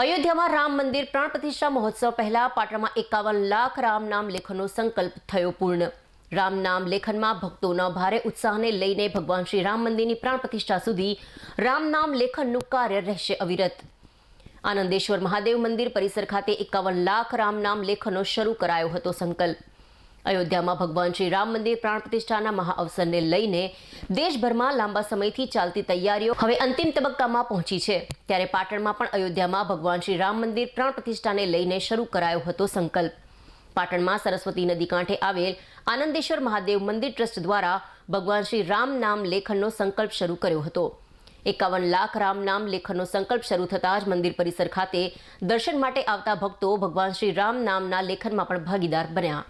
અયોધ્યામાં રામ મંદિર પ્રાણ પ્રતિષ્ઠા મહોત્સવ પહેલા પાટણમાં એકાવન લાખ રામ નામ લેખનનો સંકલ્પ થયો પૂર્ણ. રામ નામ લેખનમાં ભક્તોના ભારે ઉત્સાહને લઈને ભગવાન શ્રી રામ મંદિરની પ્રાણ પ્રતિષ્ઠા સુધી રામ નામ લેખનનું કાર્ય રહેશે અવિરત. આનંદેશ્વર મહાદેવ મંદિર પરિસર ખાતે એકાવન લાખ રામ નામ લેખનો શરૂ કરાયો હતો સંકલ્પ. અયોધ્યામાં ભગવાન શ્રી રામ મંદિર પ્રાણ પ્રતિષ્ઠાના મહાઅવસરને લઈને દેશભરમાં લાંબા સમયથી ચાલતી તૈયારીઓ હવે અંતિમ તબક્કામાં પહોંચી છે. ત્યારે પાટણમાં પણ અયોધ્યામાં ભગવાન શ્રી રામ મંદિર પ્રાણ પ્રતિષ્ઠાને લઈને શરૂ કરાયો હતો સંકલ્પ. પાટણમાં સરસ્વતી નદી કાંઠે આવેલ આનંદેશ્વર મહાદેવ મંદિર ટ્રસ્ટ દ્વારા ભગવાન શ્રી રામ નામ લેખનનો સંકલ્પ શરૂ કર્યો હતો. એકાવન લાખ રામ નામ લેખનનો સંકલ્પ શરૂ થતાં જ મંદિર પરિસર ખાતે દર્શન માટે આવતા ભક્તો ભગવાન શ્રી રામ નામના લેખનમાં પણ ભાગીદાર બન્યા.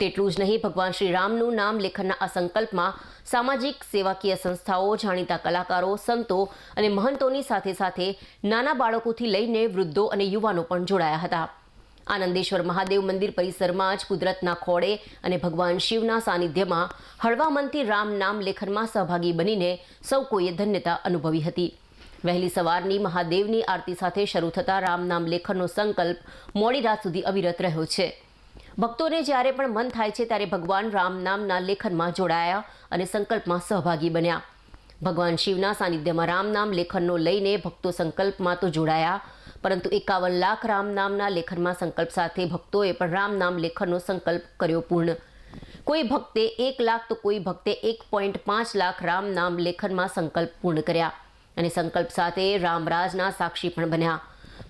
તેટલું જ નહીં, ભગવાન શ્રી રામનું નામ લેખનના આ સંકલ્પમાં સામાજિક સેવાકીય સંસ્થાઓ, જાણીતા કલાકારો, સંતો અને મહંતોની સાથે સાથે નાના બાળકોથી લઈને વૃદ્ધો અને યુવાનો પણ જોડાયા હતા. આનંદેશ્વર મહાદેવ મંદિર પરિસરમાં જ કુદરતના ખોળે અને ભગવાન શિવના સાનિધ્યમાં હળવા મનથી રામ નામ લેખનમાં સહભાગી બનીને સૌ કોઈએ ધન્યતા અનુભવી હતી. વહેલી સવારની મહાદેવની આરતી સાથે શરૂ થતા રામ નામ લેખનનો સંકલ્પ મોડી રાત સુધી અવિરત રહ્યો છે. ભક્તોને જ્યારે પણ મન થાય છે ત્યારે ભગવાન રામ નામના લેખનમાં જોડાયા અને સંકલ્પમાં સહભાગી બન્યા. ભગવાન શિવના સાનિધ્યમાં રામ નામ લેખનનો લઈને ભક્તો સંકલ્પમાં તો જોડાયા, પરંતુ એકાવન લાખ રામ નામના લેખનમાં સંકલ્પ સાથે ભક્તોએ પણ રામ નામ લેખનનો સંકલ્પ કર્યો પૂર્ણ. કોઈ ભક્તે એક લાખ તો કોઈ ભક્તે એક પોઈન્ટ પાંચ લાખ રામ નામ લેખનમાં સંકલ્પ પૂર્ણ કર્યા અને સંકલ્પ સાથે રામરાજના સાક્ષી પણ બન્યા.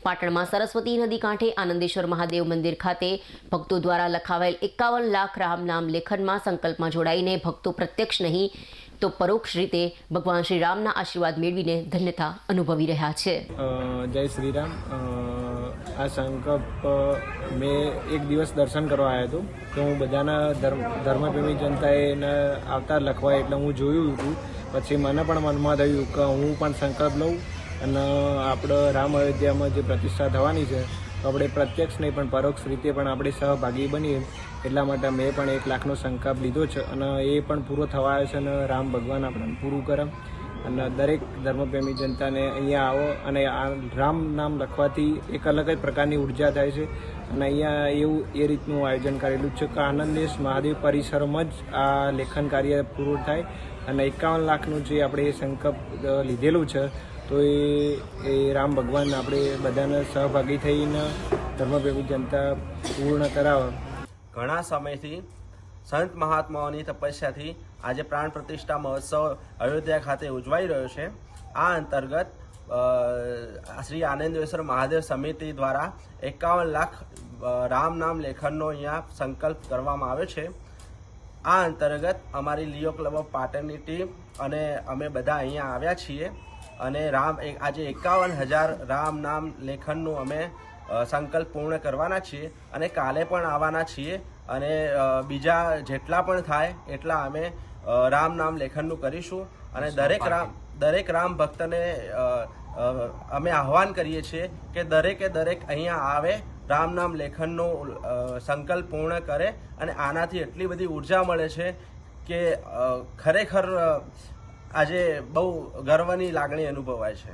પાટણમાં સરસ્વતી નદી કાંઠે આનંદેશ્વર મહાદેવ મંદિર ખાતે ભક્તો દ્વારા લખાવાયેલ એકાવન લાખ રામ નામ લેખનમાં સંકલ્પમાં જોડાઈને ભક્તો પ્રત્યક્ષ નહીં, તો પરોક્ષ રીતે ભગવાન શ્રી રામના આશીર્વાદ મેળવીને ધન્યતા અનુભવી રહ્યા છે. જય શ્રી રામ. આ સંકલ્પ મેં એક દિવસ દર્શન કરવા આવ્યો હતો તો હું બધાના ધર્મ, ધર્મપ્રેમી જનતાએ આવતા લખવા એટલે હું જોયું હતું. પછી મને પણ મનમાં થયું કે હું પણ સંકલ્પ લઉં. અને આપણે રામ અયોધ્યામાં જે પ્રતિષ્ઠા થવાની છે, તો આપણે પ્રત્યક્ષ નહીં, પણ પરોક્ષ રીતે પણ આપણે સહભાગી બનીએ. એટલા માટે મેં પણ એક લાખનો સંકલ્પ લીધો છે અને એ પણ પૂરો થવા છે અને રામ ભગવાન આપણને પૂરું કરે. અને દરેક ધર્મપ્રેમી જનતાને અહીંયા આવો અને આ રામ નામ લખવાથી એક અલગ જ પ્રકારની ઊર્જા થાય છે. અને અહીંયા એવું એ રીતનું આયોજન કરેલું છે કે આનંદેશ મહાદેવ પરિસરમાં જ આ લેખન કાર્ય પૂરું થાય. અને એકાવન લાખનું જે આપણે સંકલ્પ લીધેલું છે તો એ એ રામ ભગવાન આપણે બધાને સહભાગી થઈને ધર્મપ્રેમી જનતા પૂર્ણ કરાવે. ઘણા સમયથી સંત મહાત્માઓની તપસ્યાથી આજે પ્રાણ પ્રતિષ્ઠા મહોત્સવ અયોધ્યા ખાતે ઉજવાઈ રહ્યો છે. આ અંતર્ગત શ્રી આનંદેશ્વર મહાદેવ સમિતિ દ્વારા એકાવન લાખ રામ નામ લેખનનો અહીંયા સંકલ્પ કરવામાં આવ્યો છે. આ અંતર્ગત અમારી લિયો ક્લબ ઓફ પાટણની ટીમ અને અમે બધા અહીંયા આવ્યા છીએ. અને રામ આજે એકાવન હજાર રામ નામ લેખનનું અમે સંકલ્પ પૂર્ણ કરવાના છીએ અને કાલે પણ આવવાના છીએ અને બીજા જેટલા પણ થાય એટલા અમે રામ નામ લેખનનું કરીશું અને દરેક રામ દરેક રામ ભક્તને અમે આહવાન કરીએ છીએ કે દરેકે દરેક અહીંયા આવે રામ નામ લેખનનો સંકલ્પ પૂર્ણ કરે અને આનાથી એટલી બધી ઊર્જા મળે છે કે ખરેખર આજે બહુ ગર્વની લાગણી અનુભવાય છે.